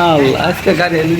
মাল আজকে গাড়ি এনে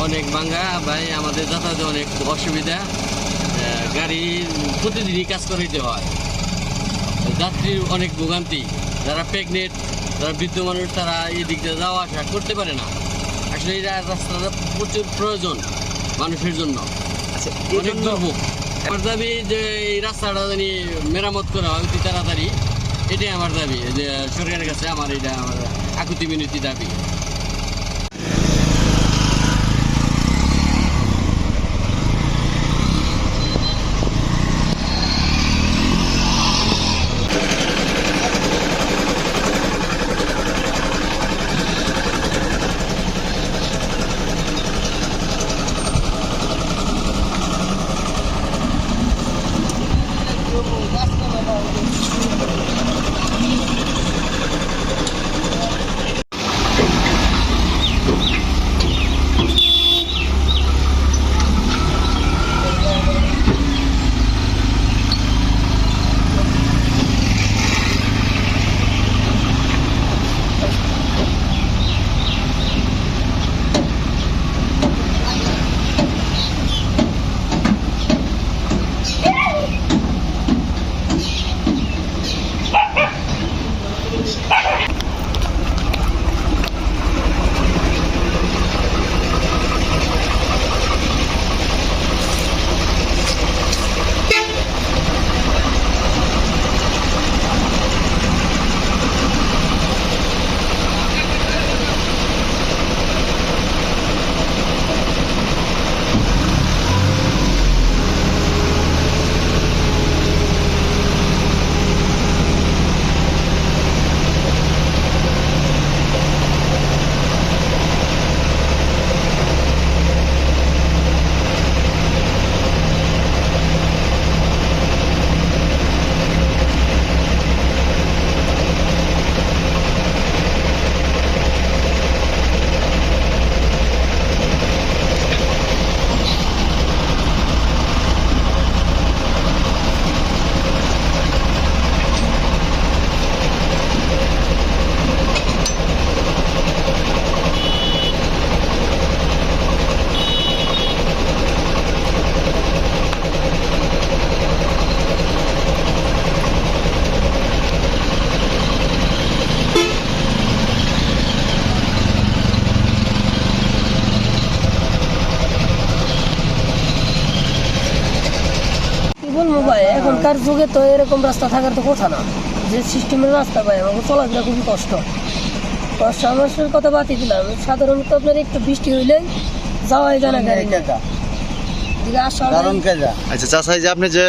অনেক ভাঙ্গা ভাই আমাদের যাতায়াতে অনেক অসুবিধা আহ, গাড়ি প্রতিদিনই কাজ করাইতে হয় যাত্রীর অনেক ভোগান্তি। যারা প্রেগনেন্ট যারা বৃদ্ধ মানুষ তারা এই দিক দিয়ে যাওয়া আসা করতে পারে না। আসলে এই রাস্তাটা প্রচুর প্রয়োজন মানুষের জন্য। অনেক দুর্ভোগ। আমার দাবি যে এই রাস্তাটা জানি মেরামত করা হয় অতি তাড়াতাড়ি। এটাই আমার দাবি যে সরকারের কাছে আমার এটা আমার আকুতি মিনতি দাবি। এখনকার যুগে তো এরকম রাস্তা থাকার তো কথা না। যে সিস্টেমের রাস্তা ভাই আমাকে চলাফেরা খুবই কষ্ট। কষ্ট আমার কথা বাতি দিলাম। সাধারণত আপনার একটু বৃষ্টি হইলে যাওয়াই যায় না গাড়ি। আচ্ছা চাষা যে আপনি যে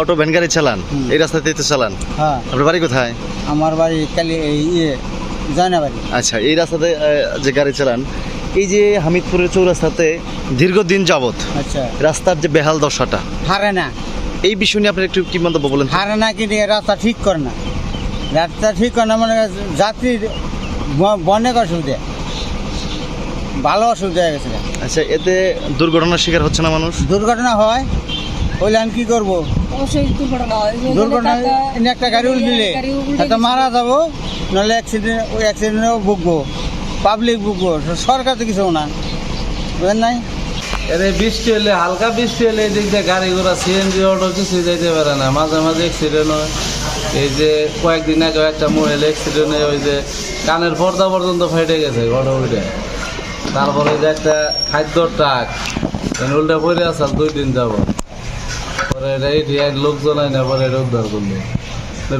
অটো ভ্যান গাড়ি চালান এই রাস্তাতে তো চালান। হ্যাঁ। আপনার বাড়ি কোথায়? আমার বাড়ি কালি ইয়ে জয়নাবাড়ি। আচ্ছা এই রাস্তাতে যে গাড়ি চালান এই যে হামিদপুরের চৌরাস্তাতে দীর্ঘদিন যাবত আচ্ছা। রাস্তার যে বেহাল দশাটা হারে না। এই বিষয় নিয়ে আপনি একটু কি মন্তব্য বলেন? হারে কি দিয়ে রাস্তা ঠিক করে না। রাস্তা ঠিক করে না মানে যাত্রীর অনেক অসুবিধা। ভালো অসুবিধা হয়ে গেছে। আচ্ছা এতে দুর্ঘটনার শিকার হচ্ছে না মানুষ? দুর্ঘটনা হয় হইলে আমি কি করব? দুর্ঘটনা একটা গাড়ি উল্টিলে হয়তো মারা যাব নাহলে অ্যাক্সিডেন্ট ওই অ্যাক্সিডেন্টেও ভুগবো পাবলিক ভুগবো সরকার তো কিছু না। বুঝলেন নাই? এরে বৃষ্টি হলে, হালকা বৃষ্টি হলে এদিক দিয়ে গাড়ি ঘোড়া সিএনজি অটো কিছু যাইতে পারে না। মাঝে মাঝে অ্যাক্সিডেন্ট হয়। এই যে কয়েকদিন আগে একটা মহিলা অ্যাক্সিডেন্ট হয়ে ওই যে কানের পর্দা পর্যন্ত ফেটে গেছে ঘরে উঠে তারপরে যে একটা খাদ্য ট্রাক উল্টা পড়ে আসাল দুই দিন যাব পরে এটা এই লোকজন আইনা পরে এটা উদ্ধার করল।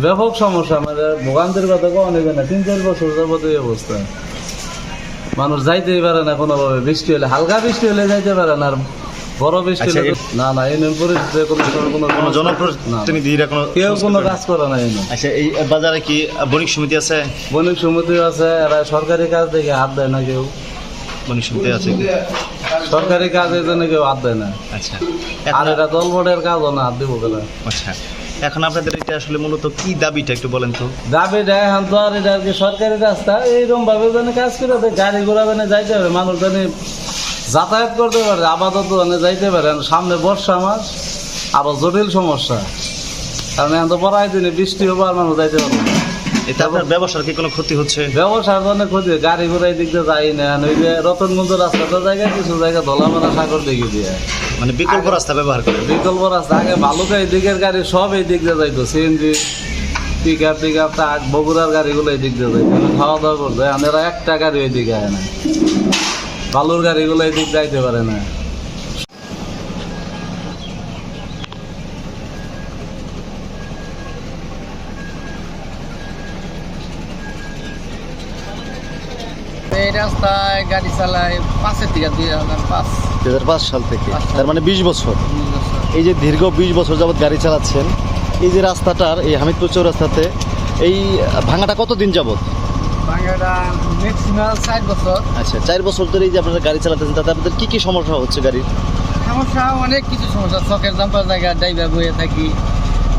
ব্যাপক সমস্যা। আমাদের ভোগান্তির কথা নেবে না। তিন চার বছর যাবত এই অবস্থা। মানুষ যাইতেই পারে না কোনোভাবে। বৃষ্টি হলে হালকা বৃষ্টি হলে যাইতে পারে না আর বড় বৃষ্টি আচ্ছা, হলে না না এই পরিস্থিতিতে কোনো কোনো কোনো জনপ্রতিনিধিরা কোনো কেউ কোনো কাজ করে না এনে আচ্ছা এই বাজারে কি বণিক সমিতি আছে? বণিক সমিতি আছে এরা সরকারি কাজ দেখে হাত দেয় না কেউ। বণিক সমিতি আছে? সরকারি কাজ এই জন্য কেউ হাত দেয় না। আচ্ছা। আর এটা দল বোর্ডের কাজও না হাত দিব কেন? আচ্ছা। এখন আপনাদের এটা আসলে মূলত কি দাবিটা একটু বলেন তো? দাবি এখন তো আর এটা আর কি সরকারি রাস্তা। এইরকম ভাবে যেন কাজ করে গাড়ি ঘোড়া মানে যাইতে পারে, মানুষ যেন যাতায়াত করতে পারে, আপাতত মানে যাইতে পারে। সামনে বর্ষা মাস আবার জটিল সমস্যা। কারণ এখন তো পড়াই দিনে বৃষ্টি হবে আর মানুষ যাইতে পারবে এতে আপনার ব্যবসার কি কোনো ক্ষতি হচ্ছে? ব্যবসার জন্য ক্ষতি। গাড়ি ঘোড়া এই দিক দিয়ে যাই না ওই যে রতনগঞ্জ রাস্তাটা জায়গায় কিছু জায়গা ধলামারা সাগর দিকে দিয়ে। মানে বিকল্প রাস্তা ব্যবহার করে? বিকল্প রাস্তা আগে ভালুকা এই দিকের গাড়ি সব এই দিক দিয়ে যাইতো সিএনজি পিক আপ টিক আপ ট্রাক বগুড়ার গাড়িগুলো এই দিক দিয়ে যাইতো। খাওয়া দাওয়া করতে আমরা একটা গাড়ি ওই দিকে আয় না। বালুর গাড়িগুলো এই দিক যাইতে পারে না। রাস্তায় গাড়ি চালায় পাঁচের থেকে দুই হাজার পাঁচ। দু হাজার পাঁচ সাল থেকে। তার মানে বিশ বছর। এই যে দীর্ঘ বিশ বছর যাবত গাড়ি চালাচ্ছেন এই যে রাস্তাটার এই হামিদপুর চৌরাস্তাতে এই ভাঙাটা কতদিন বাংলাটা ম্যাক্সিমাম ষাট বছর। আচ্ছা চার বছর ধরে এই যে আপনারা গাড়ি চালাতেছেন তাতে আপনাদের কি কি সমস্যা হচ্ছে গাড়ির? সমস্যা অনেক কিছু সমস্যা। চকের জাম্পার জায়গা ড্রাইভার বয়ে থাকি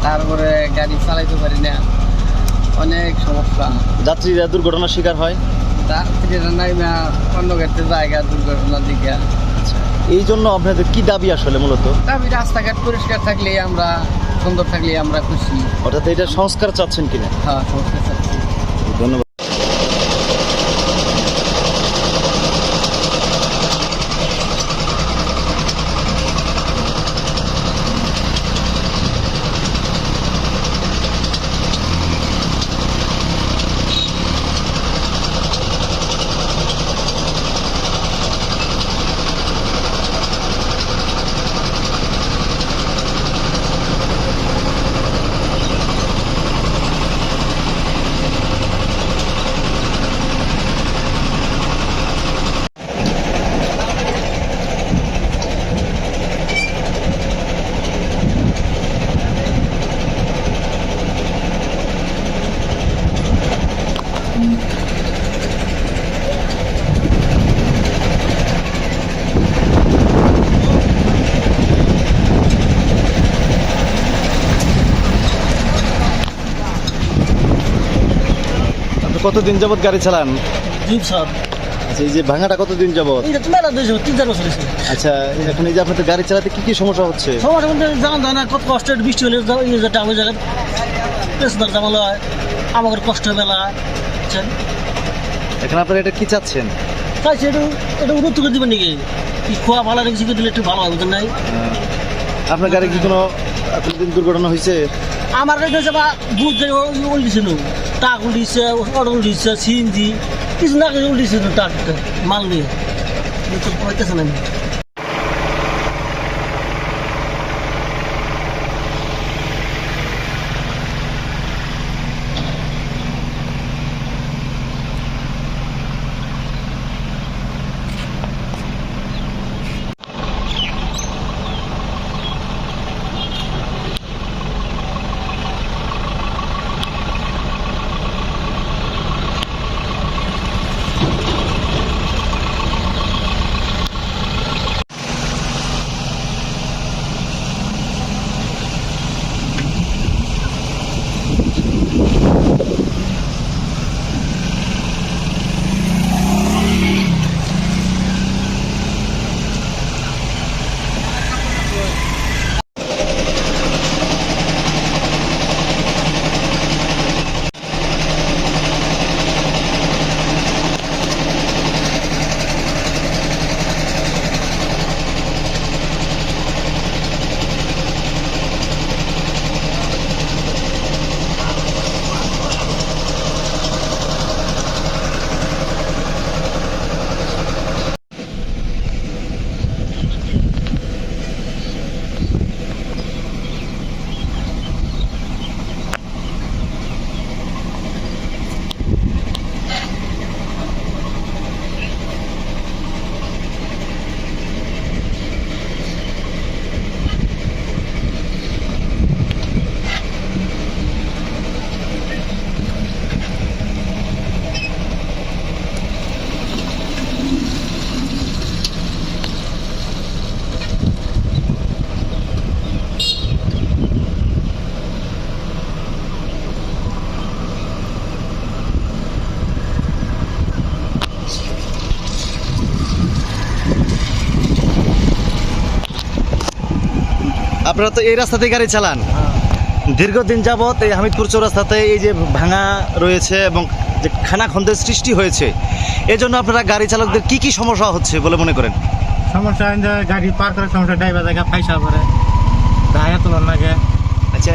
তারপরে গাড়ি চালাইতে পারি না। অনেক সমস্যা। যাত্রীরা দুর্ঘটনার শিকার হয়? তার যেটা নাই অন্য ক্ষেত্রে জায়গা দুর্ঘটনার দিকে। এই জন্য আপনাদের কি দাবি আসলে মূলত? দাবি রাস্তাঘাট পরিষ্কার থাকলে আমরা সুন্দর থাকলে আমরা খুশি। অর্থাৎ এটা সংস্কার চাচ্ছেন কিনা? হ্যাঁ সমস্যা আপনি কতদিন যাবত গাড়ি চালান? জি স্যার। আচ্ছা এই যে ভাঙাটা কতদিন যাবত এটা তো মেলা দুই তিন চার বছর হয়েছে। আচ্ছা এখন এই যে আপনাদের গাড়ি চালাতে কি কি সমস্যা হচ্ছে? সবার মধ্যে জানা যায় না কত কষ্ট বৃষ্টি হলে যেটা ওই জায়গায় পেশদার জামালো হয় আমাদের কষ্ট মেলা বুঝছেন? এখন আপনারা এটা কি চাচ্ছেন? চাইছি একটু একটু উন্নত করে দিবেন নাকি? কি খোয়া ভালো রেখেছি দিলে একটু ভালো হবে নাই? আপনার গাড়ি কি কোনো কোনোদিন দুর্ঘটনা হয়েছে? আমার কাছে যাবা বুধ গাড়ি উল্টিছে নো। টাক উল্টিছে অটো উল্টিছে সিএনজি কিছু না কিছু নো টাক মাল নিয়ে না আপনারা তো এই রাস্তাতেই গাড়ি চালান। দীর্ঘদিন যাবৎ এই হামিদপুর চৌরাস্তাতে এই যে ভাঙা রয়েছে এবং যে খানাখন্দের সৃষ্টি হয়েছে এই জন্য আপনারা গাড়ি চালকদের কি কি সমস্যা হচ্ছে বলে মনে করেন? সমস্যা গাড়ি পার করার সমস্যা ড্রাইভার জায়গা পয়সা পরে দায়া তোলার লাগে। আচ্ছা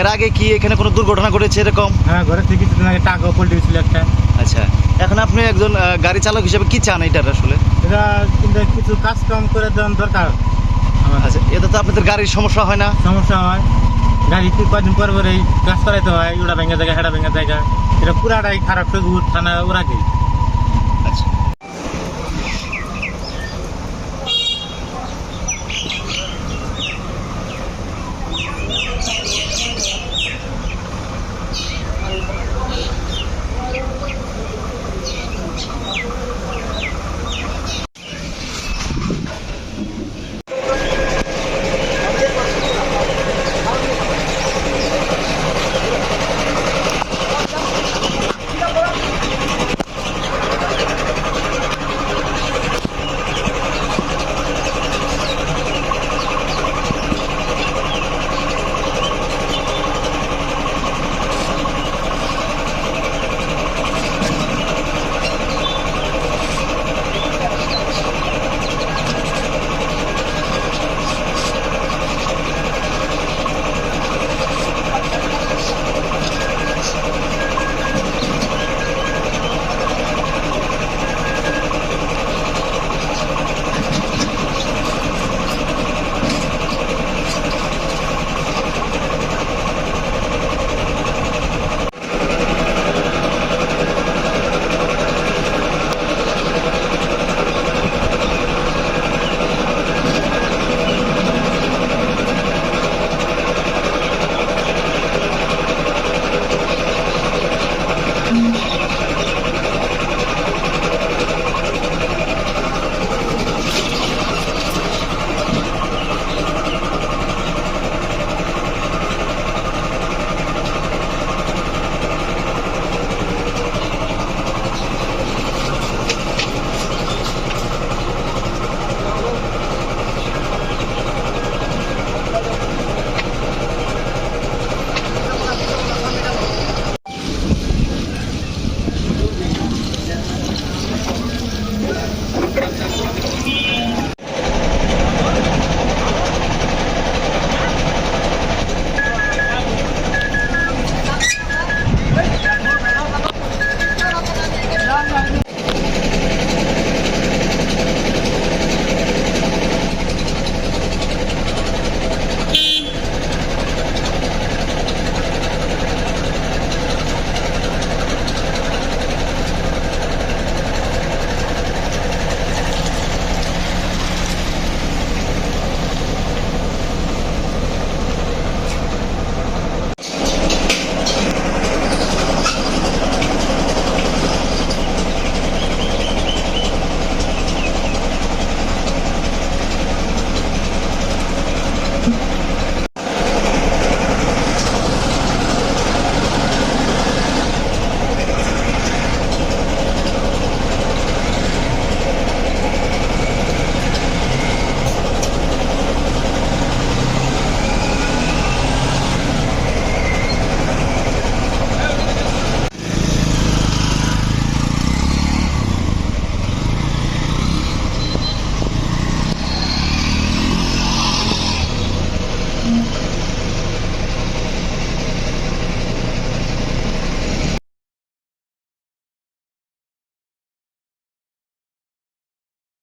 এর আগে কি এখানে কোনো দুর্ঘটনা ঘটেছে এরকম? হ্যাঁ ঘরে থেকে কিছুদিন আগে টাকা পল্টি গেছিল একটা। আচ্ছা এখন আপনি একজন গাড়ি চালক হিসেবে কি চান এটার আসলে? এটা কিন্তু কিছু কাজ কাম করে দেওয়ার দরকার। আচ্ছা এতে তো আপনাদের গাড়ির সমস্যা হয় না? সমস্যা হয়। গাড়ি তো কদিন পর পরে গাছ করাইতে হয় ওরা ভেঙে জায়গা হেঁটা ভেঙে জায়গা। এটা পুরাটাই খারাপ থানা, ওরা কি?